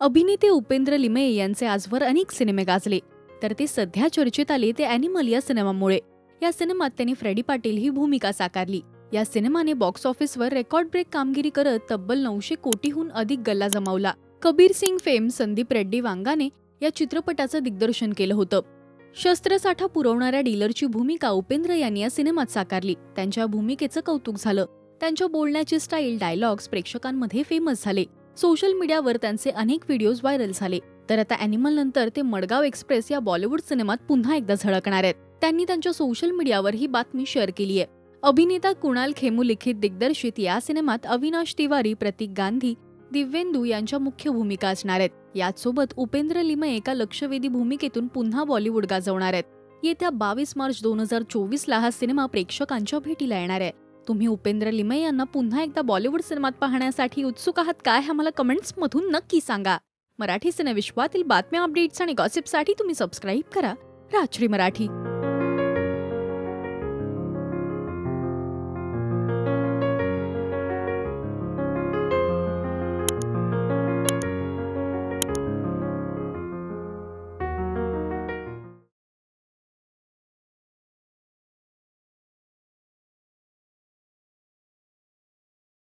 अभिनेते उपेंद्र लिमये यांचे आजवर अनेक सिनेमे गाजले. तर ते सध्या चर्चेत आले ते अॅनिमल या सिनेमामुळे. या सिनेमात त्यांनी फ्रेडी पाटील ही भूमिका साकारली. या सिनेमाने बॉक्स ऑफिसवर रेकॉर्ड ब्रेक कामगिरी करत तब्बल नऊशे कोटीहून अधिक गल्ला जमावला. कबीर सिंग फेम संदीप रेड्डी वांगाने या चित्रपटाचं दिग्दर्शन केलं होतं. शस्त्रसाठा पुरवणाऱ्या डीलरची भूमिका उपेंद्र यांनी या सिनेमात साकारली. त्यांच्या भूमिकेचं कौतुक झालं. त्यांच्या बोलण्याची स्टाईल डायलॉग्स प्रेक्षकांमध्ये फेमस झाले. सोशल मीडियावर त्यांचे अनेक व्हिडिओज व्हायरल झाले. तर आता अॅनिमल नंतर ते मडगाव एक्सप्रेस या बॉलिवूड सिनेमात पुन्हा एकदा झळकणार आहेत. त्यांनी त्यांच्या सोशल मीडियावर ही बातमी शेअर केली आहे. अभिनेता कुणाल खेमू लिखित दिग्दर्शित या सिनेमात अविनाश तिवारी प्रतीक गांधी दिव्येंदू यांच्या मुख्य भूमिका असणार आहेत. याचसोबत उपेंद्र लिमय एका लक्षवेधी भूमिकेतून पुन्हा बॉलिवूड गाजवणार आहेत. येत्या बावीस मार्च दोन हजार चोवीसला हा सिनेमा प्रेक्षकांच्या भेटीला येणार आहे. तुम्ही उपेंद्र लिमये यांना पुन्हा एकदा बॉलिवूड सिनेमात पाहण्यासाठी उत्सुक आहात काय हे मला कमेंट्समधून नक्की सांगा. मराठी सिनेविश्वातील बातम्या अपडेट्स आणि गॉसिपसाठी तुम्ही सबस्क्राईब करा. राजश्री मराठी.